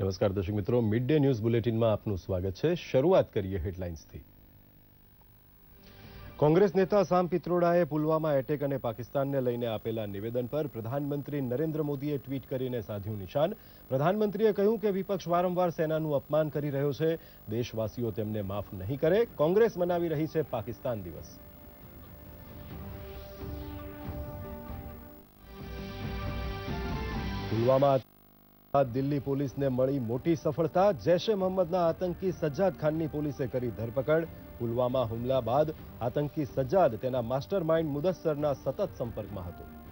નમસ્કાર દર્શક મિત્રો મિડ ડે ન્યૂઝ બુલેટિનમાં આપનું સ્વાગત છે. શરૂઆત કરીએ હેડલાઇન્સથી. કોંગ્રેસ નેતા સામ પિત્રોડાએ પુલવામા એટેક અને પાકિસ્તાનને લઈને આપેલા નિવેદન પર પ્રધાનમંત્રી નરેન્દ્ર મોદીએ ટ્વીટ કરીને સાધ્યું નિશાન. પ્રધાનમંત્રીએ કહ્યું કે વિપક્ષ વારંવાર સેનાનું અપમાન કરી રહ્યો છે. દેશવાસીઓ તેમને માફ નહીં કરે. કોંગ્રેસ મનાવી રહી છે પાકિસ્તાન દિવસ. પુલવામા દિલ્હી પોલીસને મળી મોટી સફળતા. જૈશે મોહમ્મદના આતંકી સજ્જાદ ખાનની પોલીસે કરી ધરપકડ. પુલવામા હુમલા બાદ આતંકી સજ્જાદ તેના માસ્ટર માઇન્ડ મુદસ્સરના સતત સંપર્કમાં હતો.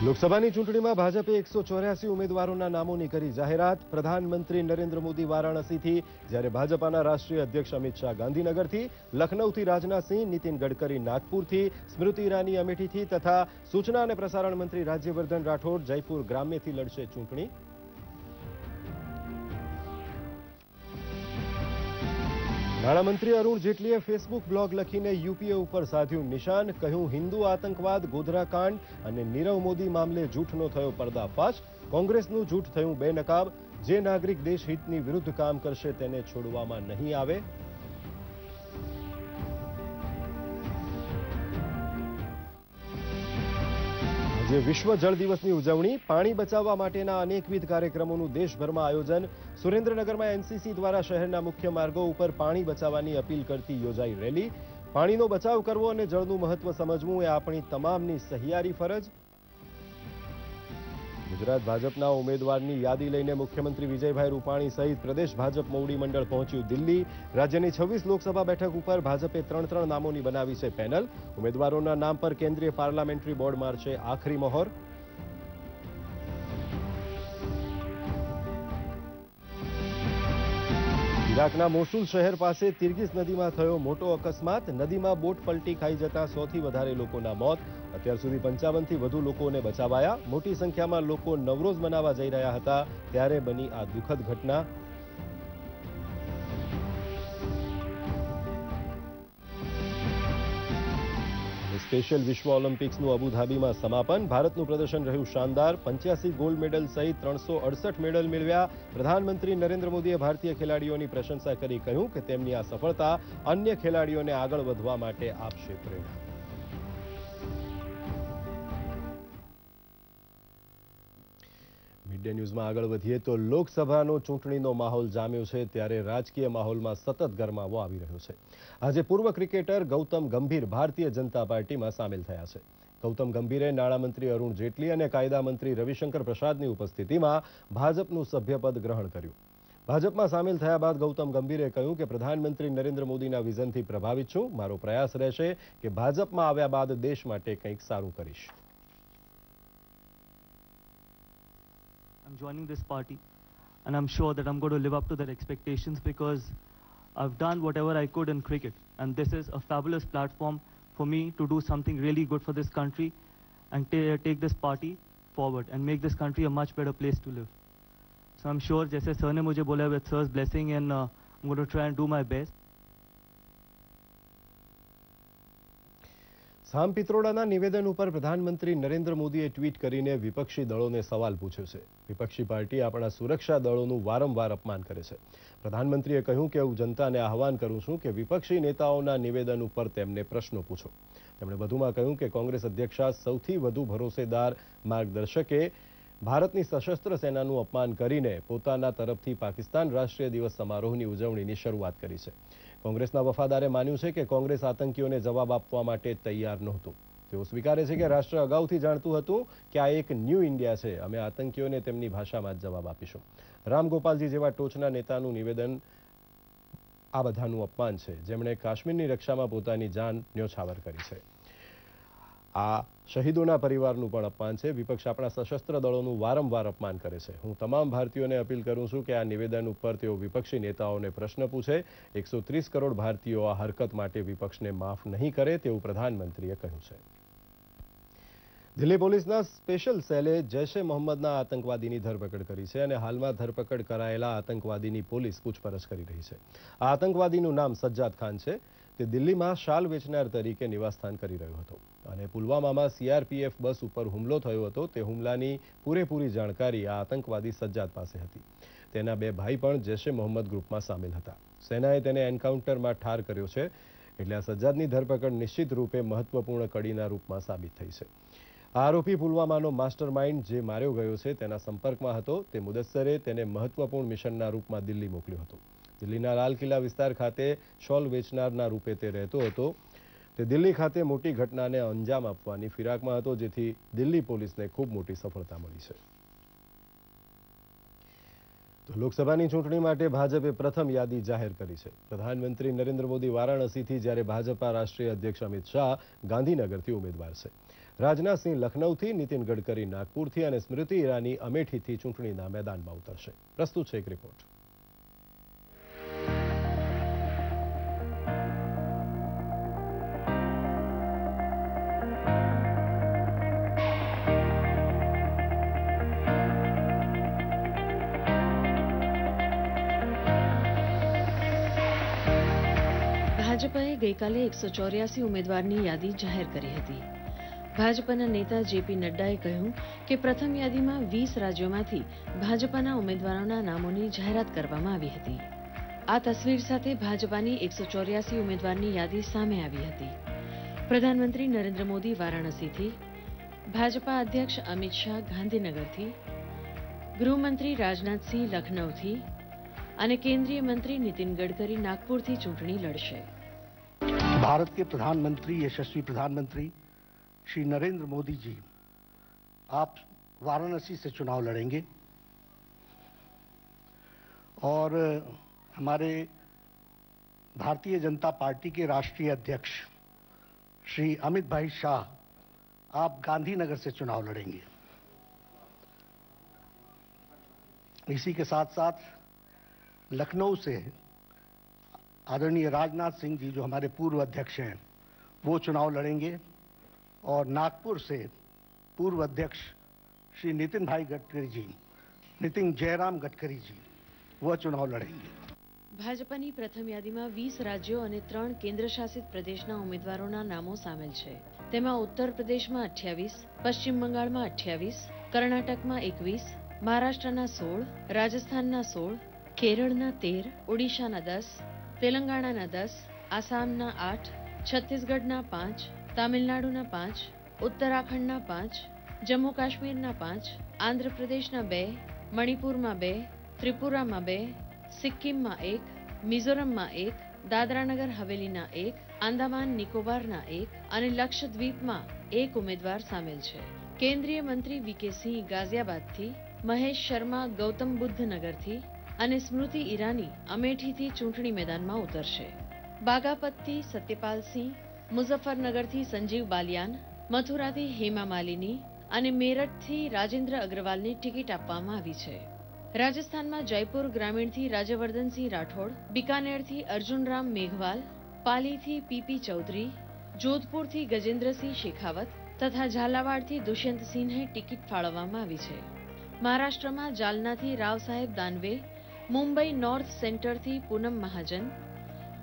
લોકસભાની ચૂંટણીમાં ભાજપે એકસો ચોર્યાસી ઉમેદવારોના નામોની કરી જાહેરાત. પ્રધાનમંત્રી નરેન્દ્ર મોદી વારાણસીથી, જ્યારે ભાજપાના રાષ્ટ્રીય અધ્યક્ષ અમિત શાહ ગાંધીનગરથી, લખનૌથી રાજનાથસિંહ નીતિન ગડકરી નાગપુરથી, સ્મૃતિ ઈરાની અમેઠીથી તથા સૂચના અને પ્રસારણ મંત્રી રાજ્યવર્ધન રાઠોડ જયપુર ગ્રામ્યથી લડશે ચૂંટણી. નાણામંત્રી અરુણ જેટલીએ ફેસબુક બ્લોગ લખીને યુપીએ ઉપર સાધ્યું નિશાન, કહ્યું હિન્દુ આતંકવાદ ગોધરાકાંડ અને નીરવ મોદી મામલે જૂઠનો થયો પર્દાફાશ. કોંગ્રેસનું જૂઠ થયું બેનકાબ. જે નાગરિક દેશહિતની વિરુદ્ધ કામ કરશે તેને છોડવામાં નહીં આવે. આજે વિશ્વ જળ દિવસની ઉજવણી, પાણી બચાવવા માટેના અનેકવિધ કાર્યક્રમોનું દેશભરમાં આયોજન. સુરેન્દ્રનગરમાં એનસીસી દ્વારા શહેરના મુખ્ય માર્ગો ઉપર પાણી બચાવવાની અપીલ કરતી યોજાઈ રેલી. પાણીનો બચાવ કરવો અને જળનું મહત્વ સમજવું એ આપણી તમામની સહિયારી ફરજ. ગુજરાત ભાજપના ઉમેદવારની યાદી લઈને મુખ્યમંત્રી વિજયભાઈ રૂપાણી સહિત પ્રદેશ ભાજપ મોવડી મંડળ પહોંચ્યું દિલ્હી. રાજ્યની છવ્વીસ લોકસભા બેઠક ઉપર ભાજપે ત્રણ ત્રણ નામોની બનાવી છે પેનલ. ઉમેદવારોના નામ પર કેન્દ્રીય પાર્લામેન્ટરી બોર્ડ મારશે આખરી મહોર. ઇરાકના મોસુલ શહેર પાસે તિર્ગિસ નદીમાં થયો મોટો અકસ્માત. નદીમાં બોટ પલટી ખાઈ જતા સોથી વધારે લોકોના મોત. અત્યાર સુધી પંચાવનથી વધુ લોકોને બચાવાયા. મોટી સંખ્યામાં લોકો નવરોઝ મનાવા જઈ રહ્યા હતા. ત્યારે બની આ દુઃખદ ઘટના. સ્પેશિયલ વિશ્વ ઓલિમ્પિક્સનું અબુધાબીમાં સમાપન. ભારતનું પ્રદર્શન રહ્યું શાનદાર. પંચ્યાસી ગોલ્ડ મેડલ સહિત ત્રણસો અડસઠ મેડલ મેળવ્યા. પ્રધાનમંત્રી નરેન્દ્ર મોદીએ ભારતીય ખેલાડીઓની પ્રશંસા કરી કહ્યું કે તેમની આ સફળતા અન્ય ખેલાડીઓને આગળ વધવા માટે આપશે પ્રેરણા. ડે ન્યૂઝમાં આગળ વધીએ તો લોકસભાનો ચૂંટણીનો માહોલ જામ્યો છે ત્યારે રાજકીય માહોલમાં સતત ગરમાવો આવી રહ્યો છે. આજે પૂર્વ ક્રિકેટર ગૌતમ ગંભીર ભારતીય જનતા પાર્ટીમાં સામેલ થયા છે. ગૌતમ ગંભીરે નાણામંત્રી અરુણ જેટલી અને કાયદા મંત્રી રવિશંકર પ્રસાદની ઉપસ્થિતિમાં ભાજપનું સભ્યપદ ગ્રહણ કર્યું. ભાજપમાં સામેલ થયા બાદ ગૌતમ ગંભીરે કહ્યું કે, પ્રધાનમંત્રી નરેન્દ્ર મોદીના વિઝનથી પ્રભાવિત છું. મારો પ્રયાસ રહેશે કે ભાજપમાં આવ્યા બાદ દેશ માટે કંઈક સારું કરીશ. I'm joining this party and I'm sure that I'm going to live up to their expectations because I've done whatever I could in cricket and this is a fabulous platform for me to do something really good for this country and ta- take this party forward and make this country a much better place to live. So I'm sure जैसे sir ने मुझे बोला with sir's blessing and uh, I'm going to try and do my best. સામ પિત્રોડાના નિવેદન ઉપર પ્રધાનમંત્રી નરેન્દ્ર મોદીએ tweet કરીને વિપક્ષી દળોને સવાલ પૂછ્યો છે. વિપક્ષી પાર્ટી આપણા સુરક્ષા દળોનું વારંવાર અપમાન કરે છે. પ્રધાનમંત્રીએ કહ્યું કે હું જનતાને આહવાન કરું છું કે વિપક્ષી નેતાઓના નિવેદન ઉપર તેમને પ્રશ્નો પૂછો. તેમણે વધુમાં કહ્યું કે કોંગ્રેસ અધ્યક્ષા સૌથી વધુ ભરોસેદાર માર્ગદર્શકે ભારતની સશસ્ત્ર સેનાનું અપમાન કરીને પોતાના તરફથી પાકિસ્તાન રાષ્ટ્રીય દિવસ સમારોહની ઉજવણીની શરૂઆત કરી છે. કોંગ્રેસના વફાદારે માન્યું છે કે કોંગ્રેસ આતંકીઓને જવાબ આપવા માટે તૈયાર નહોતું. તેઓ સ્વીકારે છે કે રાષ્ટ્ર અગાઉથી જાણતું હતું કે આ એક ન્યૂ ઇન્ડિયા છે. અમે આતંકીઓને તેમની ભાષામાં જ જવાબ આપીશું. રામ ગોપાલજી જેવા ટોચના નેતાનું નિવેદન આ બધાનું અપમાન છે. જેમણે કાશ્મીરની રક્ષામાં પોતાની જાન ન્યોછાવર કરી છે. આ શહીદોના પરિવારનું પણ અપમાન છે. વિપક્ષ આપણા સશસ્ત્ર દળોનું વારંવાર અપમાન કરે છે. હું તમામ ભારતીયોને અપીલ કરું છું કે આ નિવેદન ઉપર તેઓ વિપક્ષી નેતાઓને પ્રશ્ન પૂછે. એકસો કરોડ ભારતીયો આ હરકત માટે વિપક્ષને માફ નહીં કરે તેવું પ્રધાનમંત્રીએ કહ્યું છે. દિલ્હી પોલીસના સ્પેશિયલ સેલે જૈશે મોહમ્મદના આતંકવાદીની ધરપકડ કરી છે અને હાલમાં ધરપકડ કરાયેલા આતંકવાદીની પોલીસ પૂછપરછ કરી રહી છે. આ આતંકવાદીનું નામ સજ્જાદ ખાન છે. તે દિલ્હીમાં શાલ વેચનાર તરીકે નિવાસસ્થાન કરી રહ્યો હતો. અને પુલવામામાં સીઆરપીએફ બસ ઉપર હુમલો થયો હતો, તે હુમલાની પૂરેપૂરી જાણકારી આ આતંકવાદી સજ્જાદ પાસે હતી. તેના બે ભાઈ પણ જૈશે મોહમ્મદ ગ્રુપમાં સામેલ હતા. સેનાએ તેને એન્કાઉન્ટરમાં ઠાર કર્યો છે, એટલે આ સજ્જાદની ધરપકડ નિશ્ચિત રૂપે મહત્વપૂર્ણ કડીના રૂપમાં સાબિત થઈ છે. આરોપી પુલવામાનો માસ્ટર માઇન્ડ જે માર્યો ગયો છે તેના સંપર્કમાં હતો, તે મુદસ્સરે તેને મહત્વપૂર્ણ મિશનના રૂપમાં દિલ્હી મોકલ્યો હતો. દિલ્હીના લાલ કિલ્લા વિસ્તાર ખાતે શોલ વેચનારના રૂપે તે રહેતો હતો. તે દિલ્હી ખાતે મોટી ઘટનાને અંજામ આપવાની ફિરાકમાં હતો, જેથી દિલ્હી પોલીસને ખૂબ મોટી સફળતા મળી છે. લોકસભાની ચૂંટણી માટે ભાજપે પ્રથમ યાદી જાહેર કરી છે. પ્રધાનમંત્રી નરેન્દ્ર મોદી વારાણસીથી જ્યારે ભાજપા રાષ્ટ્રીય અધ્યક્ષ અમિત શાહ ગાંધીનગરથી ઉમેદવાર છે. રાજનાથસિંહ લખનૌથી, નીતિન ગડકરી નાગપુરથી અને સ્મૃતિ ઈરાની અમેઠીથી ચૂંટણીના મેદાનમાં ઉતરશે. પ્રસ્તુત છે એક રિપોર્ટ. ગઈકાલે એકસો ચોર્યાસી ઉમેદવારની યાદી જાહેર કરી હતી. ભાજપાના નેતા જેપી નડ્ડાએ કહ્યું કે પ્રથમ યાદીમાં વીસ રાજ્યોમાંથી ભાજપાના ઉમેદવારોના નામોની જાહેરાત કરવામાં આવી હતી. આ તસવીર સાથે ભાજપાની એકસો ચોર્યાસી ઉમેદવારની યાદી સામે આવી હતી. પ્રધાનમંત્રી નરેન્દ્ર મોદી વારાણસીથી, ભાજપા અધ્યક્ષ અમિત શાહ ગાંધીનગરથી, ગૃહમંત્રી રાજનાથસિંહ લખનૌથી અને કેન્દ્રીય મંત્રી નીતિન ગડકરી નાગપુરથી ચૂંટણી લડશે. भारत के प्रधानमंत्री, यशस्वी प्रधानमंत्री, श्री नरेंद्र मोदी जी, आप वाराणसी से चुनाव लड़ेंगे। और हमारे भारतीय जनता पार्टी के राष्ट्रीय अध्यक्ष श्री अमित भाई शाह, आप गांधीनगर से चुनाव लड़ेंगे। इसी के साथ साथ लखनऊ से आदरणीय राजनाथ सिंह जी जो हमारे पूर्व अध्यक्ष हैं वो चुनाव लड़ेंगे और नागपुर से पूर्व अध्यक्ष श्री नितिन भाई गडकरी जी नितिन जयराम गडकरी जी वह चुनाव लड़ेंगे ભાજપાની પ્રથમ યાદીમાં વીસ રાજ્યો અને ત્રણ કેન્દ્રશાસિત પ્રદેશના ઉમેદવારોના નામો સામેલ છે તેમાં ઉત્તર પ્રદેશમાં અઠ્યાવીસ પશ્ચિમ બંગાળમાં અઠ્યાવીસ કર્ણાટકમાં એકવીસ મહારાષ્ટ્રના સોળ રાજસ્થાનના સોળ કેરળના તેર ઓડિશાના દસ તેલંગાણાના દસ, આસામના આઠ, છત્તીસગઢના પાંચ, તામિલનાડુના પાંચ, ઉત્તરાખંડના પાંચ જમ્મુ કાશ્મીરના પાંચ, આંધ્રપ્રદેશના બે, મણિપુરમાં બે, ત્રિપુરામાં બે, સિક્કિમમાં એક, મિઝોરમમાં એક, દાદરાનગર હવેલીના એક, આંદામાન નિકોબારના એક અને લક્ષદ્વીપમાં એક ઉમેદવાર સામેલ છે. કેન્દ્રીય મંત્રી વી કે સિંહ ગાઝિયાબાદથી, મહેશ શર્મા ગૌતમ બુદ્ધ નગરથી અને સ્મૃતિ ઈરાની અમેઠીથી ચૂંટણી મેદાનમાં ઉતરશે. બાગાપતથી સત્યપાલસિંહ, મુઝફ્ફરનગરથી સંજીવ બાલિયાન, મથુરાથી હેમા માલિની અને મેરઠથી રાજેન્દ્ર અગ્રવાલની ટિકિટ આપવામાં આવી છે. રાજસ્થાનમાં જયપુર ગ્રામીણથી રાજ્યવર્ધનસિંહ રાઠોડ, બિકાનેરથી અર્જુનરામ મેઘવાલ, પાલીથી પીપી ચૌધરી, જોધપુરથી ગજેન્દ્રસિંહ શેખાવત તથા ઝાલાવાડથી દુષ્યંતસિંહને ટિકિટ ફાળવવામાં આવી છે. મહારાષ્ટ્રમાં જાલનાથી રાવ સાહેબ દાનવે મુંબઈ નોર્થ સેન્ટરથી પૂનમ મહાજન,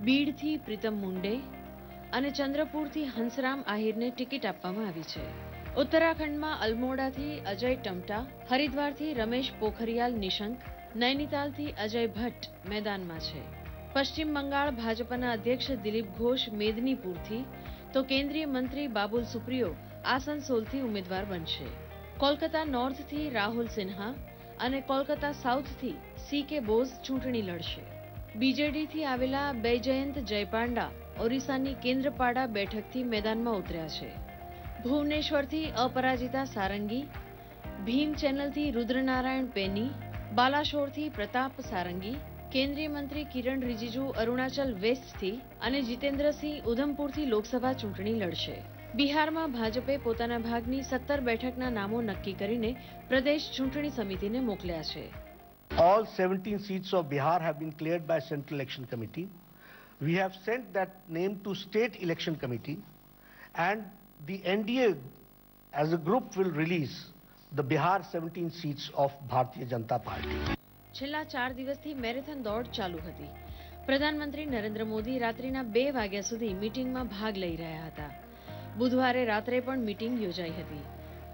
બીડથી પ્રીતમ મુંડે અને ચંદ્રપુરથી હંસરામ આહિરને ટિકિટ આપવામાં આવી છે. ઉત્તરાખંડમાં અલમોડાથી અજય ટમટા, હરિદ્વારથી રમેશ પોખરિયાલ નિશંક, નૈનીતાલથી અજય ભટ્ટ મેદાનમાં છે. પશ્ચિમ બંગાળ ભાજપના અધ્યક્ષ દિલીપ ઘોષ મેદનીપુરથી, તો કેન્દ્રીય મંત્રી બાબુલ સુપ્રિયો આસનસોલથી ઉમેદવાર બનશે. કોલકાતા નોર્થથી રાહુલ સિન્હા અને કોલકાતા સાઉથથી સી કે બોઝ ચૂંટણી લડશે. બીજેડીથી આવેલા બૈજયંત જયપાંડા ઓરિસ્સાની કેન્દ્રપાડા બેઠકથી મેદાનમાં ઉતર્યા છે. ભુવનેશ્વરથી અપરાજિતા સારંગી, ભીમ ચેનલથી રુદ્રનારાયણ પેની, બાલાશોરથી પ્રતાપ સારંગી, કેન્દ્રીય મંત્રી કિરણ રિજિજુ અરુણાચલ વેસ્ટથી અને જીતેન્દ્રસિંહ ઉધમપુરથી લોકસભા ચૂંટણી લડશે. બિહારમાં ભાજપે પોતાના ભાગની સત્તર બેઠકના નામો નક્કી કરીને પ્રદેશ ચૂંટણી સમિતિને મોકલ્યા છે All 17 seats of Bihar have been cleared by Central Election Committee. We have sent that name to State Election Committee and the NDA as a group will release the Bihar 17 seats of Bharatiya Janata Party. છેલ્લા ચાર દિવસથી marathon દોડ ચાલુ હતી પ્રધાનમંત્રી નરેન્દ્ર મોદી રાત્રિના બે વાગ્યા સુધી મીટિંગમાં ભાગ લઈ રહ્યા હતા બુધવારે રાત્રે પણ મીટિંગ યોજાઈ હતી.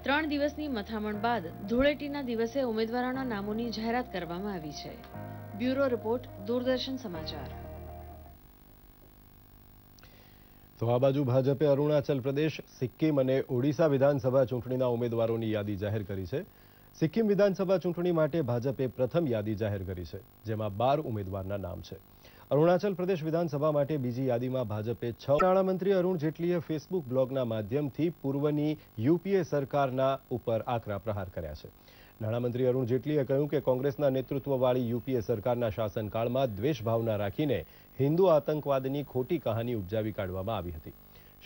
ત્રણ દિવસની મથામણ બાદ ધૂળેટીના દિવસે ઉમેદવારોના નામોની જાહેરાત કરવામાં આવી છે. બ્યુરો રિપોર્ટ, દૂરદર્શન સમાચાર. તો આ બાજુ ભાજપે અરુણાચલ પ્રદેશ, સિક્કિમ અને ઓડિશા વિધાનસભા ચૂંટણીના ઉમેદવારોની યાદી જાહેર કરી છે. સિક્કિમ વિધાનસભા ચૂંટણી માટે ભાજપે પ્રથમ યાદી જાહેર કરી છે, જેમાં બાર ઉમેદવારના નામ છે. અરુણાચલ પ્રદેશ વિધાનસભા માટે બીજી યાદીમાં ભાજપે છ નાણામંત્રી અરુણ જેટલીએ ફેસબુક બ્લોગના માધ્યમથી પૂર્વની યુપીએ સરકારના ઉપર આકરા પ્રહાર કર્યા છે. નાણામંત્રી અરુણ જેટલીએ કહ્યું કે કોંગ્રેસના નેતૃત્વવાળી યુપીએ સરકારના શાસનકાળમાં દ્વેષભાવના રાખીને હિન્દુ આતંકવાદની ખોટી કહાની ઉપજાવી કાઢવામાં આવી હતી.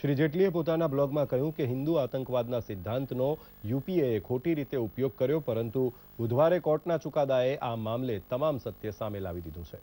શ્રી જેટલીએ પોતાના બ્લોગમાં કહ્યું કે હિન્દુ આતંકવાદના સિદ્ધાંતનો યુપીએએ ખોટી રીતે ઉપયોગ કર્યો, પરંતુ બુધવારે કોર્ટના ચુકાદાએ આ મામલે તમામ સત્ય સામે લાવી દીધું છે.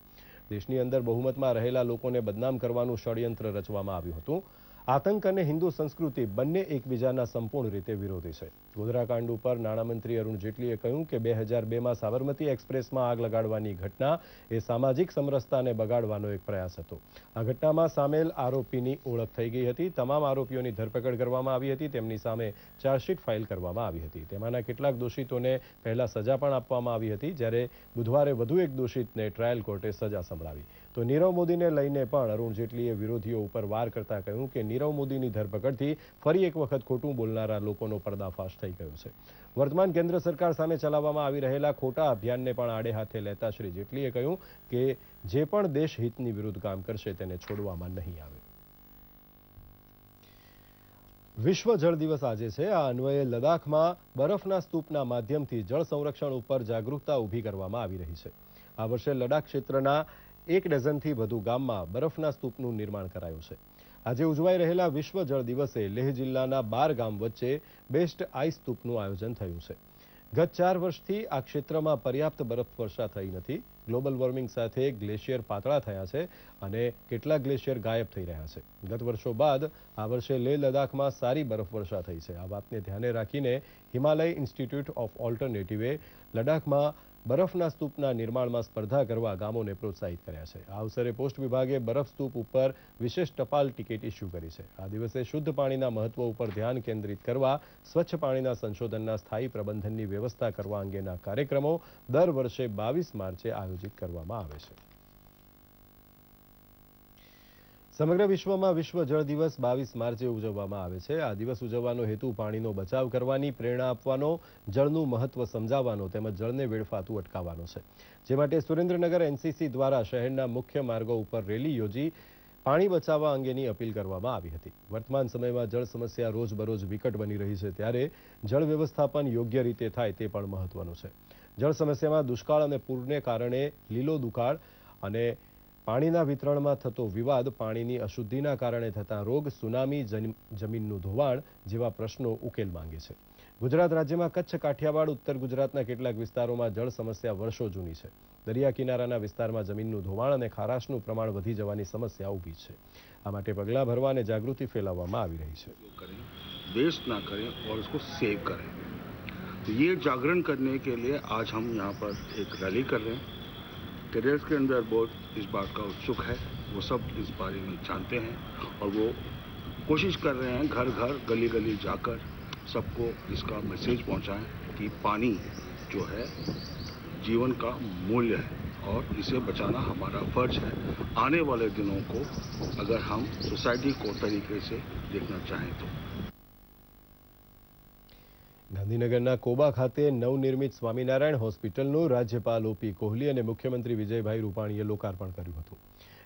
દેશની અંદર બહુમતમાં રહેલા લોકોને બદનામ કરવાનું ષડયંત્ર રચવામાં આવ્યું હતું. આતંક અને હિન્દુ સંસ્કૃતિ બંને એકબીજાના સંપૂર્ણ રીતે વિરોધી છે. ગોધરાકાંડ ઉપર નાણામંત્રી અરુણ જેટલીએ કહ્યું કે બે હજાર બેમાં સાબરમતી એક્સપ્રેસમાં આગ લગાડવાની ઘટના એ સામાજિક સમરસતાને બગાડવાનો એક પ્રયાસ હતો. આ ઘટનામાં સામેલ આરોપીની ઓળખ થઈ ગઈ હતી. તમામ આરોપીઓની ધરપકડ કરવામાં આવી હતી. તેમની સામે ચાર્જશીટ ફાઇલ કરવામાં આવી હતી. તેમાંના કેટલાક દોષિતોને પહેલા સજા પણ આપવામાં આવી હતી, જ્યારે બુધવારે વધુ એક દોષિતને ટ્રાયલ કોર્ટે સજા સંભળાવી. તો નીરવ મોદીને લઈને પણ અરુણ જેટલીએ વિરોધીઓ ઉપર વાર કરતા કહ્યું કે નીરવ મોદીની ધરપકડથી ફરી એક વખત ખોટું બોલનારા લોકોનો પર્દાફાશ થઈ ગયો છે. વર્તમાન કેન્દ્ર સરકાર સામે ચલાવવામાં આવી રહેલા ખોટા અભિયાનને પણ આડે હાથે લેતા શ્રી જેટલીએ કહ્યું કે જે પણ દેશહિતની વિરુદ્ધ કામ કરશે તેને છોડવામાં નહીં આવે. વિશ્વ જળ દિવસ આજે છે. આ અન્વયે લદાખમાં બરફના સ્તૂપના માધ્યમથી જળ સંરક્ષણ ઉપર જાગૃતતા ઊભી કરવામાં આવી રહી છે. આ વર્ષે લડાખ ક્ષેત્રના એક ડઝનથી વધુ ગામમાં બરફના સ્તૂપનું નિર્માણ કરાયું છે. આજે ઉજવાઈ રહેલા વિશ્વ જળ દિવસે લેહ જિલ્લાના બાર ગામ વચ્ચે બેસ્ટ આઈસ સ્તૂપનું આયોજન થયું છે. ગત ચાર વર્ષથી આ ક્ષેત્રમાં પર્યાપ્ત બરફવર્ષા થઈ નથી. ગ્લોબલ વોર્મિંગ સાથે ગ્લેશિયર પાતળા થયા છે અને કેટલાક ગ્લેશિયર ગાયબ થઈ રહ્યા છે. ગત વર્ષો બાદ આ વર્ષે લેહ લદ્દાખમાં સારી બરફવર્ષા થઈ છે. આ વાતને ધ્યાને રાખીને હિમાલય ઇન્સ્ટિટ્યૂટ ઓફ ઓલ્ટરનેટિવે લડાખમાં બરફના સ્તૂપના નિર્માણમાં સ્પર્ધા કરવા ગામોને પ્રોત્સાહિત કર્યા છે. આ અવસરે પોસ્ટ વિભાગે બરફ સ્તૂપ ઉપર વિશેષ ટપાલ ટિકિટ ઇસ્યુ કરી છે. આ દિવસે શુદ્ધ પાણીના મહત્વ ઉપર ધ્યાન કેન્દ્રિત કરવા, સ્વચ્છ પાણીના સંશોધનના સ્થાયી પ્રબંધનની વ્યવસ્થા કરવા અંગેના કાર્યક્રમો દર વર્ષે બાવીસ માર્ચે આયોજિત કરવામાં આવે છે. સમગ્ર વિશ્વમાં વિશ્વ જળ દિવસ બાવીસ માર્ચે ઉજવવામાં આવે છે. આ દિવસ ઉજવવાનો હેતુ પાણીનો બચાવ કરવાની, પ્રેરણા આપવાનો, જળનું મહત્વ સમજાવવાનો તેમજ જળને વેડફાતું અટકાવવાનો છે. જે માટે સુરેન્દ્રનગર એનસીસી દ્વારા શહેરના મુખ્ય માર્ગો ઉપર રેલી યોજી પાણી બચાવવા અંગેની અપીલ કરવામાં આવી હતી. વર્તમાન સમયમાં જળ સમસ્યા રોજબરોજ વિકટ બની રહી છે ત્યારે જળ વ્યવસ્થાપન યોગ્ય રીતે થાય તે પણ મહત્વનું છે. જળ સમસ્યામાં દુષ્કાળ અને પૂરને કારણે લીલો દુકાળ અને પાણીના વિતરણમાં થતો વિવાદ પાણીની અશુદ્ધિના કારણે થતા રોગ સુનામી જમીનનું ધોવાણ જેવા પ્રશ્નો ઉકેલ માંગે છે ગુજરાત રાજ્યમાં કચ્છ કાઠિયાવાડ ઉત્તર ગુજરાતના કેટલાક વિસ્તારોમાં જળ સમસ્યા વર્ષો જૂની છે દરિયા કિનારાના વિસ્તારમાં જમીનનું ધોવાણ અને ખારાશનું પ્રમાણ વધી જવાની સમસ્યા ઊભી છે આ માટે પગલાં ભરવા અને જાગૃતિ ફેલાવવામાં આવી રહી છે वेस्ट ना करें और उसको सेव करें तो ये जागरण करने के लिए आज हम यहाँ पर एक रैली कर रहे हैं टेरेस के अंदर बहुत इस बात का उत्सुक है। वो सब इस बारे में जानते हैं और वो कोशिश कर रहे हैं घर घर गली गली जाकर सबको इसका मैसेज पहुंचाएँ कि पानी जो है, जीवन का मूल्य है और इसे बचाना हमारा फ़र्ज़ है। आने वाले दिनों को अगर हम सोसाइटी को तरीके से देखना चाहें तो। ગાંધીનગરના કોબા ખાતે નવનિર્મિત સ્વામિનારાયણ હોસ્પિટલનું રાજ્યપાલ ઓપી કોહલી અને મુખ્યમંત્રી વિજયભાઈ રૂપાણીએ લોકાર્પણ કર્યું હતું.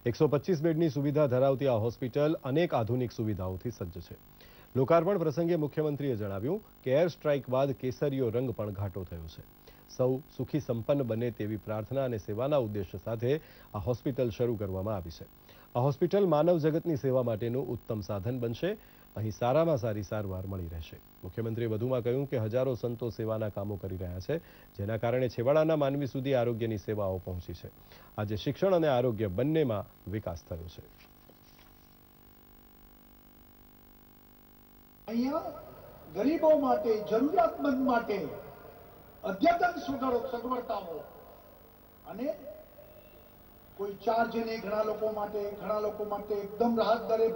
એકસો પચીસ બેડની સુવિધા ધરાવતી આ હોસ્પિટલ અનેક આધુનિક સુવિધાઓથી સજ્જ છે. લોકાર્પણ પ્રસંગે મુખ્યમંત્રીએ જણાવ્યું કે એર સ્ટ્રાઇક બાદ કેસરીયો રંગ પણ ઘાટો થયો છે. સૌ સુખી સંપન્ન બને તેવી પ્રાર્થના અને સેવાના ઉદ્દેશ્ય સાથે આ હોસ્પિટલ શરૂ કરવામાં આવી છે. આ હોસ્પિટલ માનવ જગતની સેવા માટેનું ઉત્તમ સાધન બનશે. અહીં સારામાં સારી સારવાર મળી રહેશે. મુખ્યમંત્રીએ વધુમાં કહ્યું કે હજારો સંતો સેવાના કામો કરી રહ્યા છે, જેના કારણે છેવાડાના માનવી સુધી આરોગ્યની સેવાઓ પહોંચી છે. આજે શિક્ષણ અને આરોગ્ય બંનેમાં વિકાસ થયો છે. અહીંયા ગરીબો માટે, જરૂરિયાતમંદ માટે અદ્યતન સુધારો સગવડતાઓ અને કોઈ ચાર્જ નહીં ઘણા લોકો માટે, ઘણા લોકો માટે એકદમ રાહત દરે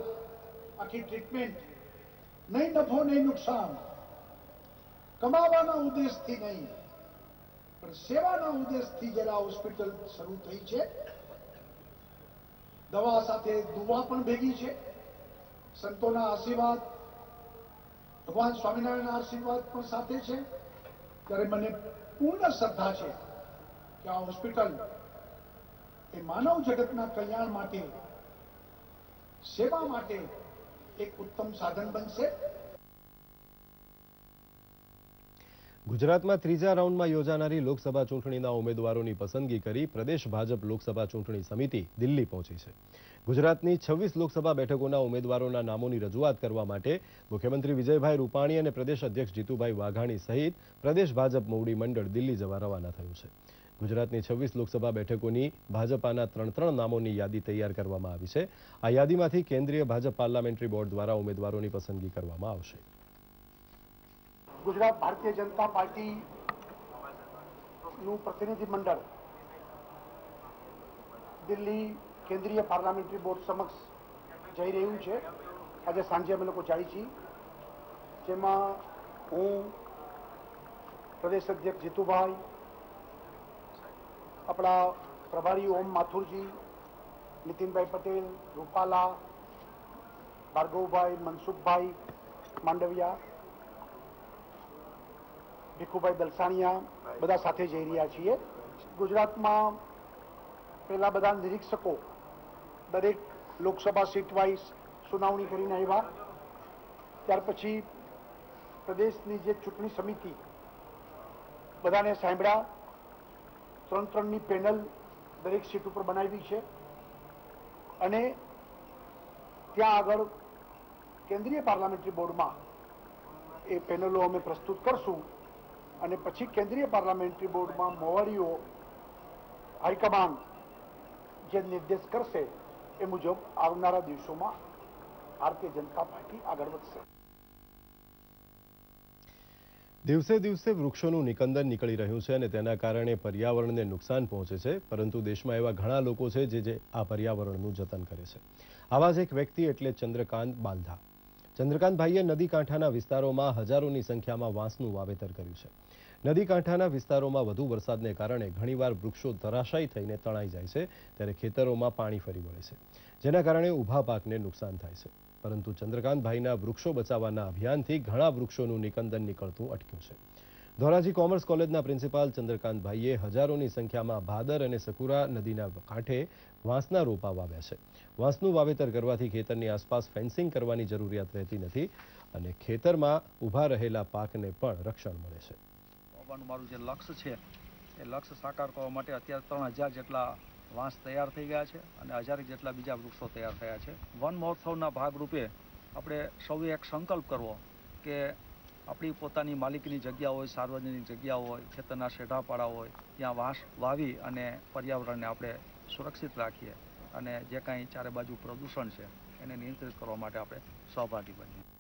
આખી ટ્રીટમેન્ટ નહીં નફો નહીં નુકસાન. કમાવાના ઉદ્દેશથી નહીં, પણ સેવાના ઉદ્દેશથી જ્યારે આ હોસ્પિટલ શરૂ થઈ છે, દવા સાથે દુવા પણ ભેગી છે. સંતોના આશીર્વાદ, ભગવાન સ્વામિનારાયણના આશીર્વાદ પણ સાથે છે. ત્યારે મને પૂર્ણ શ્રદ્ધા છે કે આ હોસ્પિટલ એ માનવ જગતના કલ્યાણ માટે, સેવા માટે એક ઉત્તમ સાધન બનશે? ગુજરાતમાં ત્રીજા રાઉન્ડમાં યોજાનારી લોકસભા ચૂંટણીના ઉમેદવારોની પસંદગી કરી પ્રદેશ ભાજપ લોકસભા ચૂંટણી સમિતિ દિલ્હી પહોંચી છે. ગુજરાતની છવ્વીસ લોકસભા બેઠકોના ઉમેદવારોના નામોની રજૂઆત કરવા માટે મુખ્યમંત્રી વિજયભાઈ રૂપાણી અને પ્રદેશ અધ્યક્ષ જીતુભાઈ વાઘાણી સહિત પ્રદેશ ભાજપ મોવડી મંડળ દિલ્હી જવા રવાના થયું છે. ગુજરાતની છવ્વીસ લોકસભા બેઠકોની ભાજપાના ત્રણ ત્રણ નામોની યાદી તૈયાર કરવામાં આવી છે. આ યાદીમાંથી કેન્દ્રીય ભાજપ પાર્લામેન્ટરી બોર્ડ દ્વારા ઉમેદવારોની પસંદગી કરવામાં આવશે. ગુજરાત ભારતીય જનતા પાર્ટી નું પ્રતિનિધિ મંડળ દિલ્હી કેન્દ્રીય પાર્લામેન્ટરી બોર્ડ સમક્ષ જઈ રહ્યું છે. આજે સાંજે અમે લોકો જાય છીએ. જેમાં હું પ્રદેશ અધ્યક્ષ જીતુભાઈ આપણા પ્રભારી ઓમ માથુરજી, નીતિનભાઈ પટેલ, રૂપાલા, ભાર્ગવભાઈ, મનસુખભાઈ માંડવિયા, ભીખુભાઈ દલસાણિયા બધા સાથે જઈ રહ્યા છીએ. ગુજરાતમાં પેલા બધા નિરીક્ષકો દરેક લોકસભા સીટ વાઇઝ સુનાવણી કરીને આવ્યા. ત્યાર પછી પ્રદેશની જે ચૂંટણી સમિતિ બધાને સાંભળ્યા. ત્રણ ત્રણની પેનલ દરેક સીટ ઉપર બનાવી છે. અને ત્યાં આગળ કેન્દ્રીય પાર્લામેન્ટરી બોર્ડમાં એ પેનલો અમે પ્રસ્તુત કરશું. અને પછી કેન્દ્રીય પાર્લામેન્ટરી બોર્ડમાં મોવારીઓ હાઈકમાન્ડ જે નિર્દેશ કરશે એ મુજબ આવનારા દિવસોમાં ભારતીય જનતા પાર્ટી આગળ વધશે. દિવસે દિવસે વૃક્ષોનું નિકંદન નીકળી રહ્યું છે અને તેના કારણે પર્યાવરણને નુકસાન પહોંચે છે, પરંતુ દેશમાં એવા ઘણા લોકો છે જે આ પર્યાવરણનું જતન કરે છે. આવા જ એક વ્યક્તિ એટલે ચંદ્રકાંત બાલધા. ચંદ્રકાંતભાઈએ નદી કાંઠાના વિસ્તારોમાં હજારોની સંખ્યામાં વાંસનું વાવેતર કર્યું છે. નદી કાંઠાના વિસ્તારોમાં વધુ વરસાદને કારણે ઘણીવાર વૃક્ષો ધરાશાયી થઈને તણાઈ જાય છે, ત્યારે ખેતરોમાં પાણી ફરી વળે છે, જેના કારણે ઊભા પાકને નુકસાન થાય છે. પરંતુ ચંદ્રકાંતભાઈના વૃક્ષો બચાવવાના અભિયાનથી ઘણા વૃક્ષોનું નિકંદન નીકળતું અટક્યું છે. ધોરાજી કોમર્સ કોલેજના પ્રિન્સિપાલ ચંદ્રકાંતભાઈએ હજારોની સંખ્યામાં ભાદર અને સકુરા નદીના કાંઠે વાંસના રોપા વાવ્યા છે. વાંસનું વાવેતર કરવાથી ખેતરની આસપાસ ફેન્સિંગ કરવાની જરૂરિયાત રહેતી નથી અને ખેતરમાં ઊભા રહેલા પાકને પણ રક્ષણ મળે છે. મારું જે લક્ષ્ય છે, એ લક્ષ્ય સાકાર કરવા માટે અત્યારે ત્રણ જેટલા વાંસ તૈયાર થઈ ગયા છે અને હજારેક જેટલા બીજા વૃક્ષો તૈયાર થયા છે. વન મહોત્સવના ભાગરૂપે આપણે સૌએ એક સંકલ્પ કરવો કે આપણી પોતાની માલિકીની જગ્યા હોય, સાર્વજનિક જગ્યા હોય, ખેતરના શેઢાપાડા હોય, ત્યાં વાંસ વાવી અને પર્યાવરણને આપણે સુરક્ષિત રાખીએ અને જે કાંઈ ચારે બાજુ પ્રદૂષણ છે એને નિયંત્રિત કરવા માટે આપણે સહભાગી બનીએ.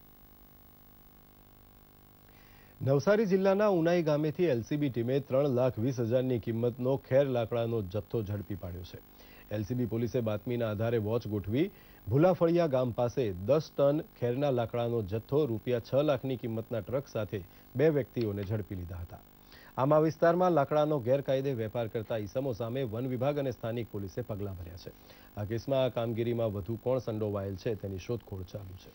નવસારી જિલ્લાના ઉનાઈ ગામેથી એલસીબી ટીમે ત્રણ લાખ વીસ હજારની કિંમતનો ખેર લાકડાનો જથ્થો ઝડપી પાડ્યો છે. એલસીબી પોલીસે બાતમીના આધારે વોચ ગોઠવી ભૂલાફળિયા ગામ પાસે દસ ટન ખેરના લાકડાનો જથ્થો રૂપિયા છ લાખની કિંમતના ટ્રક સાથે બે વ્યક્તિઓને ઝડપી લીધા હતા. આમાં વિસ્તારમાં લાકડાનો ગેરકાયદે વેપાર કરતા ઈસમો સામે વન વિભાગ અને સ્થાનિક પોલીસે પગલાં ભર્યા છે. આ કેસમાં આ કામગીરીમાં વધુ કોણ સંડોવાયેલ છે તેની શોધખોળ ચાલુ છે.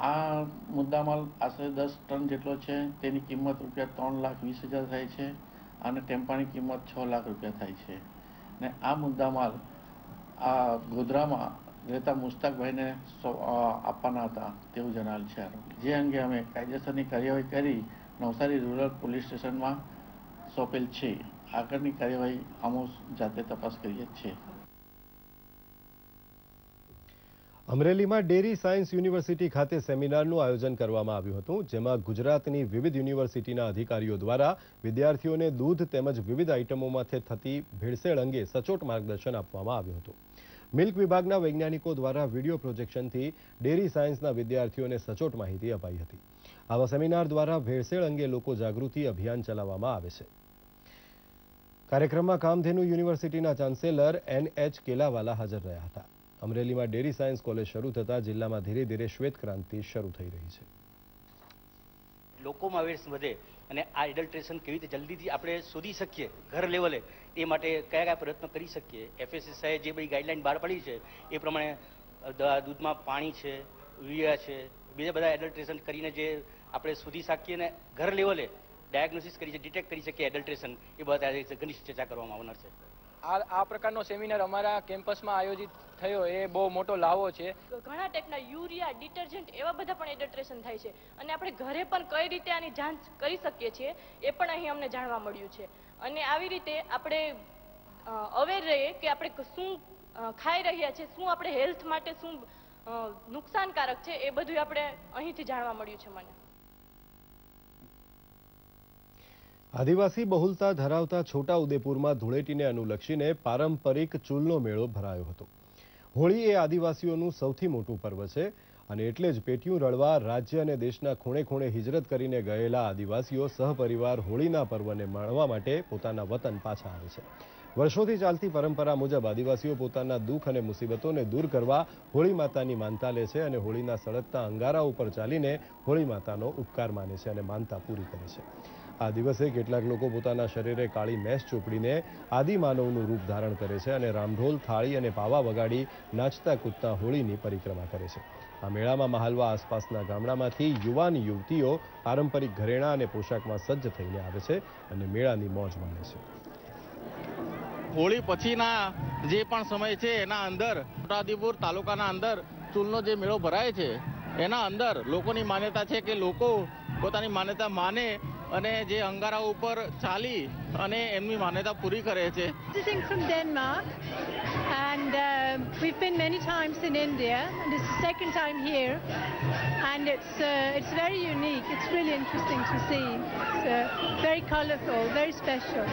આ મુદ્દામાલ આશરે દસ ટન જેટલો છે, તેની કિંમત રૂપિયા ત્રણ લાખ વીસ હજાર થાય છે અને ટેમ્પાની કિંમત છ લાખ રૂપિયા થાય છે. ને આ મુદ્દામાલ આ ગોધરામાં રહેતા મુસ્તાકભાઈને આપવાના હતા, તેવું જણાવેલ છે જે અંગે અમે કાયદેસરની કાર્યવાહી કરી નવસારી રૂરલ પોલીસ સ્ટેશનમાં સોંપેલ છે. આગળની કાર્યવાહી અમો જાતે તપાસ કરીએ છીએ. અમરેલીમાં ડેરી સાયન્સ યુનિવર્સિટી ખાતે સેમિનારનું આયોજન કરવામાં આવ્યું હતું, જેમાં ગુજરાતની વિવિધ યુનિવર્સિટીના અધિકારીઓ દ્વારા વિદ્યાર્થીઓને દૂધ તેમજ વિવિધ આઇટમોમાંથી થતી ભેળસેળ અંગે સચોટ માર્ગદર્શન આપવામાં આવ્યું હતું. મિલ્ક વિભાગના વૈજ્ઞાનિકો દ્વારા વીડિયો પ્રોજેક્શનથી ડેરી સાયન્સના વિદ્યાર્થીઓને સચોટ માહિતી અપાઈ હતી. આવા સેમિનાર દ્વારા ભેળસેળ અંગે લોકો જાગૃતિ અભિયાન ચલાવવામાં આવે છે. કાર્યક્રમમાં કામધેનુ યુનિવર્સિટીના ચાન્સેલર એન એચ કેલાવાલા હાજર રહ્યા હતા. અમરેલીમાં ડેરી સાયન્સ કોલેજ શરૂ થતાં જિલ્લામાં ધીરે ધીરે શ્વેત ક્રાંતિ શરૂ થઈ રહી છે. લોકોમાં અવેરનેસ વધે અને આ એડલ્ટ્રેશન કેવી રીતે જલ્દીથી આપણે શોધી શકીએ ઘર લેવલે, એ માટે કયા કયા પ્રયત્નો કરી શકીએ? એફએસએસઆઈએ જે બધી ગાઈડલાઈન બહાર પડી છે, એ પ્રમાણે દૂધમાં પાણી છે, યુરિયા છે, બીજા બધા એડલ્ટ્રેશન કરીને જે આપણે શોધી શકીએ અને ઘર લેવલે ડાયગ્નોસિસ કરી ડિટેક્ટ કરી શકીએ એડલ્ટ્રેશન એ બધા ઘણી ચર્ચા કરવામાં આવનાર છે. આ આ પ્રકારનો સેમિનાર અમારા કેમ્પસમાં આયોજિત થયો, એ બહુ મોટો લાવો છે. ઘણા ટાઈપના યુરિયા, ડિટર્જન્ટ એવા બધા પણ એડલ્ટ્રેશન થાય છે. અને આપણે ઘરે પણ કઈ રીતે આની જાંચ કરી શકીએ છીએ, એ પણ અહીં અમને જાણવા મળ્યું છે. અને આવી રીતે આપણે અવેર રહીએ કે આપણે શું ખાઈ રહ્યા છે, શું આપણે હેલ્થ માટે શું નુકસાનકારક છે, એ બધું આપણે અહીંથી જાણવા મળ્યું છે મને. આદિવાસી બહુલતા ધરાવતા છોટા ઉદેપુરમાં ધૂળેટીને અનુલક્ષીને પારંપરિક ચૂલનો મેળો ભરાયો હતો. હોળી એ આદિવાસીઓનું સૌથી મોટું પર્વ છે અને એટલે જ પેટીયું રળવા રાજ્ય અને દેશના ખૂણે ખૂણે હિજરત કરીને ગયેલા આદિવાસીઓ સહપરિવાર હોળીના પર્વને માણવા માટે પોતાના વતન પાછા આવે છે. વર્ષોથી ચાલતી પરંપરા મુજબ આદિવાસીઓ પોતાના દુઃખ અને મુસીબતોને દૂર કરવા હોળી માતાની માનતા લે છે અને હોળીના સળગતા અંગારા ઉપર ચાલીને હોળી માતાનો ઉપકાર માને છે અને માનતા પૂરી કરે છે. આ દિવસે કેટલાક લોકો પોતાના શરીરે કાળી મેસ ચોપડીને આદિમાનવનું રૂપ ધારણ કરે છે અને રામઢોલ, થાળી અને પાવા વગાડી નાચતા, કૂદતા હોળીની પરિક્રમા કરે છે. આ મેળામાં મહાલવા આસપાસના ગામડામાંથી યુવાન યુવતીઓ પારંપરિક ઘરેણાં અને પોશાકમાં સજ્જ થઈને આવે છે અને મેળાની મોજ માણે છે. હોળી પછીના જે પણ સમય છે, એના અંદર છોટાઉદેપુર તાલુકાના અંદર ચૂલનો જે મેળો ભરાય છે, એના અંદર લોકોની માન્યતા છે કે લોકો પોતાની માન્યતા માને અને જે અંગારા ઉપર ચાલી અને એમની માન્યતા પૂરી કરે છે visiting from Denmark, and uh, we've been many times in India, and it's the second time here, and it's uh, it's very unique. It's really interesting to see. It's uh, very colourful, very special.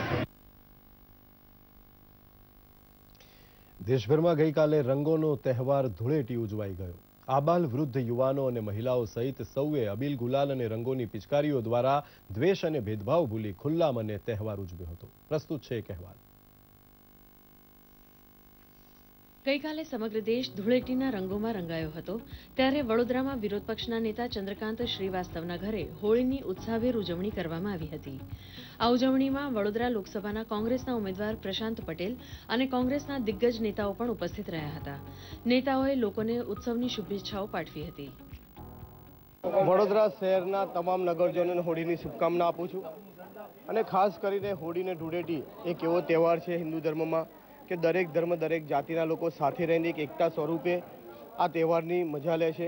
દેશભરમાં ગઈકાલે રંગોનો તહેવાર ધૂળેટી ઉજવાઈ ગયો આબાલ વૃદ્ધ યુવાનો અને મહિલાઓ સહિત સૌએ અબીલ ગુલાલ અને રંગોની પિચકારીઓ દ્વારા દ્વેષ અને ભેદભાવ ભૂલી ખુલ્લા મને તહેવાર ઉજવ્યો હતો. પ્રસ્તુત છે એક અહેવાલ. ગઈકાલે સમગ્ર દેશ ધૂળેટીના રંગોમાં રંગાયો હતો. ત્યારે વડોદરામાં વિરોધ પક્ષના નેતા ચંદ્રકાંત શ્રીવાસ્તવના ઘરે હોળીની ઉત્સાહભેર ઉજવણી કરવામાં આવી હતી. આ ઉજવણીમાં વડોદરા લોકસભાના કોંગ્રેસના ઉમેદવાર પ્રશાંત પટેલ અને કોંગ્રેસના દિગ્ગજ નેતાઓ પણ ઉપસ્થિત રહ્યા હતા. નેતાઓએ લોકોને ઉત્સવની શુભેચ્છાઓ પાઠવી હતી. વડોદરા શહેરના તમામ નગરજનોને હોળીની શુભકામના આપું છું. અને ખાસ કરીને હોળીને ધૂળેટી એક એવો તહેવાર છે હિન્દુ ધર્મમાં. કે દરેક ધર્મ, દરેક જાતિના લોકો સાથે રહીને એક એકતા સ્વરૂપે આ તહેવારની મજા લે છે.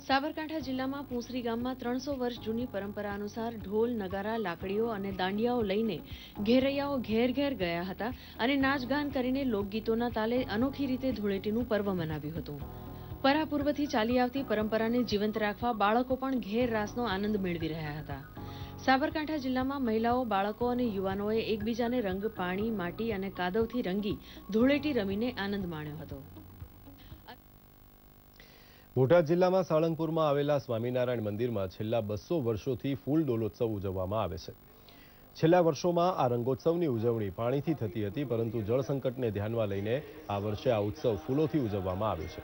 સાબરકાંઠા જિલ્લામાં પૂંસરી ગામમાં ત્રણસો વર્ષ જૂની પરંપરા અનુસાર ઢોલ, નગારા, લાકડીઓ અને દાંડિયાઓ લઈને ઘેરૈયાઓ ઘેર ઘેર ગયા હતા અને નાચગાન કરીને લોકગીતોના તાલે અનોખી રીતે ધૂળેટીનું પર્વ મનાવ્યું હતું. પરાપૂર્વથી ચાલી આવતી પરંપરાને જીવંત રાખવા બાળકો પણ ઘેર રાસનો આનંદ મેળવી રહ્યા હતા. સાબરકાંઠા જિલ્લામાં મહિલાઓ, બાળકો અને યુવાનોએ એકબીજાને રંગ, પાણી, માટી અને કાદવથી રંગી ધૂળેટી રમીને આનંદ માણ્યો હતો. બોટાદ જિલ્લામાં સાળંગપુરમાં આવેલા સ્વામિનારાયણ મંદિરમાં છેલ્લા બસો વર્ષોથી ફૂલ ડોલોત્સવ ઉજવવામાં આવે છે. છેલ્લા વર્ષોમાં આ રંગોત્સવની ઉજવણી પાણીથી થતી હતી, પરંતુ જળ સંકટને ધ્યાનમાં લઈને આ વર્ષે આ ઉત્સવ ફૂલોથી ઉજવવામાં આવ્યો છે.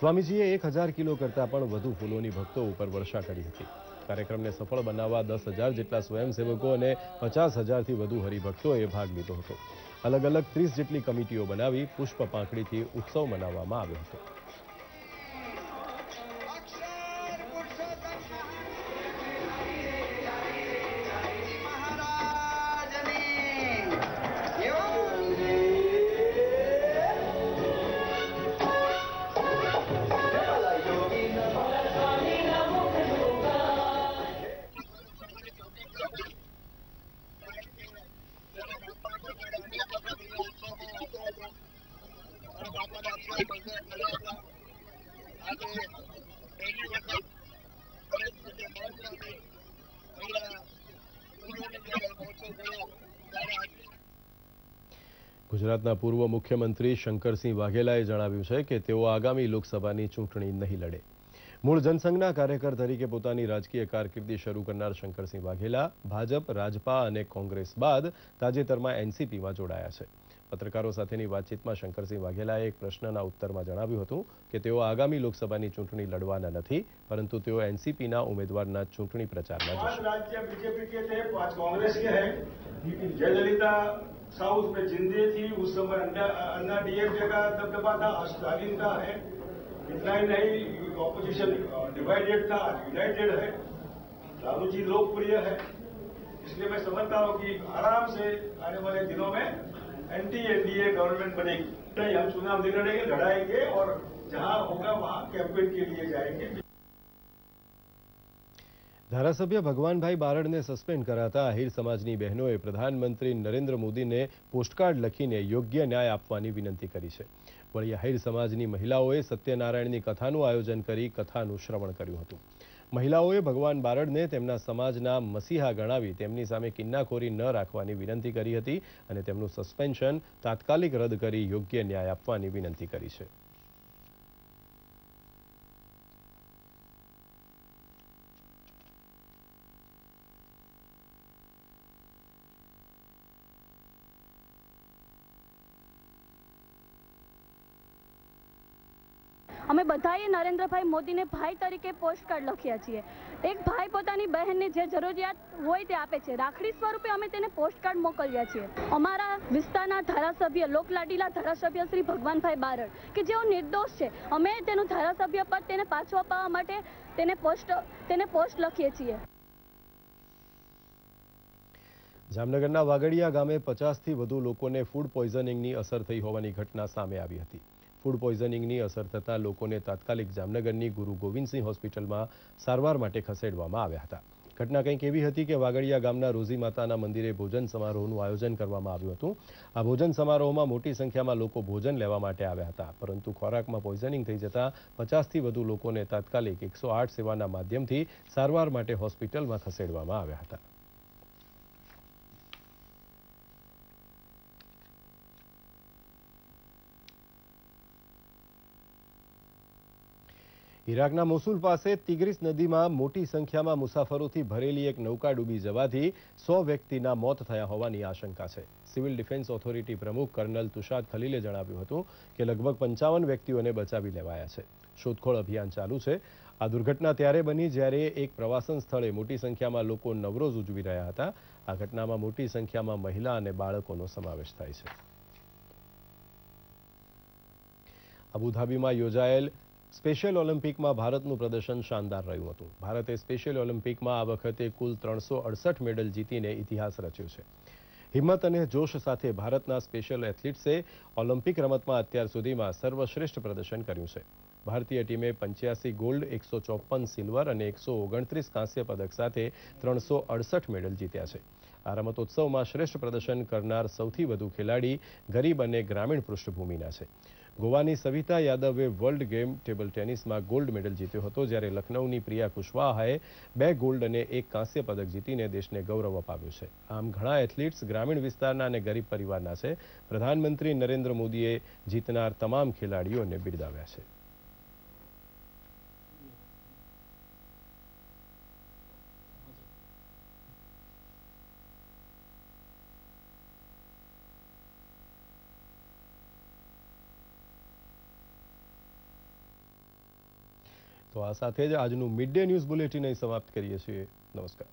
સ્વામીજીએ એક હજાર કિલો કરતાં પણ વધુ ફૂલોની ભક્તો ઉપર વર્ષા કરી હતી. કાર્યક્રમને સફળ બનાવવા દસ હજાર જેટલા સ્વયંસેવકો અને પચાસ હજારથી વધુ હરિભક્તોએ ભાગ લીધો હતો. અલગ અલગ ત્રીસ જેટલી કમિટીઓ બનાવી પુષ્પ પાંખડીથી ઉત્સવ મનાવવામાં આવ્યો હતો. જોઈએ પહેલી વખત ગુજરાતના પૂર્વ મુખ્યમંત્રી શંકરસિંહ વાઘેલાએ જણાવ્યું છે કે તેઓ આગામી લોકસભાની ચૂંટણી નહીં લડે. મૂળ જનસંઘના કાર્યકર તરીકે પોતાની રાજકીય કારકિર્દી શરૂ કરનાર શંકરસિંહ વાઘેલા ભાજપ, રાજપા અને કોંગ્રેસ બાદ તાજેતરમાં એનસીપીમાં જોડાયા છે. પત્રકારો સાથેની વાતચીતમાં શંકરસિંહ વાઘેલાએ એક પ્રશ્નના ઉત્તરમાં જણાવ્યું હતું કે તેઓ આગામી લોકસભાની ચૂંટણી લડવાના નથી પરંતુ તેઓ એનસીપીના ઉમેદવારના ચૂંટણી પ્રચારમાં જશે राज्य बीजेपी के थे पांच कांग्रेस के हैं जयललिता साउथ में जिंदे थी उस समय अन्ना अन्ना डीएमके का दबदबा था आज स्टालिन का है इतना ही नहीं ऑपोजिशन डिवाइडेड था यूनाइटेड है लालू जी लोकप्रिय है इसलिए मैं समझता हूं कि आराम से आने वाले दिनों में एंटी एनडीए गवर्नमेंट बनेगी नहीं हम चुनाव नहीं लड़ेंगे लड़ाएंगे और जहां होगा वहां कैंपेन के लिए जाएंगे ધારાસભ્ય ભગવાનભાઈ બારડને સસ્પેન્ડ કરાતા આહિર સમાજની બહેનોએ પ્રધાનમંત્રી નરેન્દ્ર મોદીને પોસ્ટકાર્ડ લખીને યોગ્ય ન્યાય આપવાની વિનંતી કરી છે વળી આહિર સમાજની મહિલાઓએ સત્યનારાયણની કથાનું આયોજન કરી કથાનું શ્રવણ કર્યું હતું મહિલાઓએ ભગવાન બારડને તેમના સમાજના મસીહા ગણાવી તેમની સામે કિન્નાખોરી ન રાખવાની વિનંતી કરી હતી અને તેમનું સસ્પેન્શન તાત્કાલિક રદ કરી યોગ્ય ન્યાય આપવાની વિનંતી કરી છે. અમે બધાએ નરેન્દ્રભાઈ મોદીને ભાઈ તરીકે પોસ્ટકાર્ડ લખ્યા છીએ. એક ભાઈ પોતાની બહેનને જે જરૂરિયાત હોય તે આપે છે. રાખડી સ્વરૂપે અમે તેને પોસ્ટકાર્ડ મોકલ્યા છીએ. અમારા વિસ્તારના ધારાસભ્ય લોકલાડીલા ધારાસભ્ય શ્રી ભગવાનભાઈ બારડ, કે જેઓ નિર્દોષ છે, અમે તેનું ધારાસભ્ય પદ તેને પાછું અપાવવા માટે તેને પોસ્ટ તેને પોસ્ટ લખીએ છીએ. જામનગરના વાગડિયા ગામે પચાસથી વધુ લોકોને ફૂડ પોઈઝનિંગની અસર થઈ હોવાની ઘટના સામે આવી હતી. ફૂડ પોઈઝનિંગની અસર થતાં લોકોને તાત્કાલિક જામનગરની ગુરુ ગોવિંદસિંહ હોસ્પિટલમાં સારવાર માટે ખસેડવામાં આવ્યા હતા. ઘટના કંઈક એવી હતી કે વાગડિયા ગામના રોઝી માતાના મંદિરે ભોજન સમારોહનું આયોજન કરવામાં આવ્યું હતું. આ ભોજન સમારોહમાં મોટી સંખ્યામાં લોકો ભોજન લેવા માટે આવ્યા હતા, પરંતુ ખોરાકમાં પોઈઝનિંગ થઈ જતાં પચાસથી વધુ લોકોને તાત્કાલિક એકસો સેવાના માધ્યમથી સારવાર માટે હોસ્પિટલમાં ખસેડવામાં આવ્યા હતા. ઈરાકના મોસુલ પાસે તિગ્રીસ નદીમાં મોટી સંખ્યામાં મુસાફરોથી ભરેલી એક નૌકા ડૂબી જવાથી સો વ્યક્તિના મોત થયા હોવાની આશંકા છે. સિવિલ ડિફેન્સ ઓથોરિટી પ્રમુખ કર્નલ તુષાર ખલીલે જણાવ્યું હતું કે લગભગ પંચાવન વ્યક્તિઓને બચાવી લેવાયા છે. શોધખોળ અભિયાન ચાલુ છે. આ દુર્ઘટના ત્યારે બની જ્યારે એક પ્રવાસન સ્થળે મોટી સંખ્યામાં લોકો નવરોઝ ઉજવી રહ્યા હતા. આ ઘટનામાં મોટી સંખ્યામાં મહિલા અને બાળકોનો સમાવેશ થાય છે. અબુધાબીમાં યોજાયેલ સ્પેશિયલ ઓલિમ્પિકમાં ભારતનું પ્રદર્શન શાનદાર રહ્યું હતું. ભારતે સ્પેશિયલ ઓલિમ્પિકમાં આ વખતે કુલ ત્રણસો અડસઠ મેડલ જીતીને ઇતિહાસ રચ્યો છે. હિંમત અને જોશ સાથે ભારતના સ્પેશિયલ એથ્લીટ્સે ઓલિમ્પિક રમતમાં અત્યાર સુધીમાં સર્વશ્રેષ્ઠ પ્રદર્શન કર્યું છે. ભારતીય ટીમે પંચ્યાસી ગોલ્ડ, એકસો ચોપન સિલ્વર અને એકસો ઓગણત્રીસ કાંસ્ય પદક સાથે ત્રણસો અડસઠ મેડલ જીત્યા છે. આ રમતોત્સવમાં શ્રેષ્ઠ પ્રદર્શન કરનાર સૌથી વધુ ખેલાડી ગરીબ અને ગ્રામીણ પૃષ્ઠભૂમિના છે. ગોવાની સવિતા યાદવે વર્લ્ડ ગેમ ટેબલ ટેનિસમાં ગોલ્ડ મેડલ જીત્યો હતો જ્યારે લખનૌની પ્રિયા કુશવાહાએ બે ગોલ્ડ અને એક કાંસ્ય પદક જીતીને દેશને ગૌરવ અપાવ્યું છે. આમ ઘણા એથ્લીટ્સ ગ્રામીણ વિસ્તારના અને ગરીબ પરિવારના છે. પ્રધાનમંત્રી નરેન્દ્ર મોદીએ જીતનાર તમામ ખેલાડીઓને બિરદાવ્યા છે. તો આ સાથે જ આજનું મિડ ડે ન્યૂઝ બુલેટિન અહીં સમાપ્ત કરીએ છીએ. નમસ્કાર.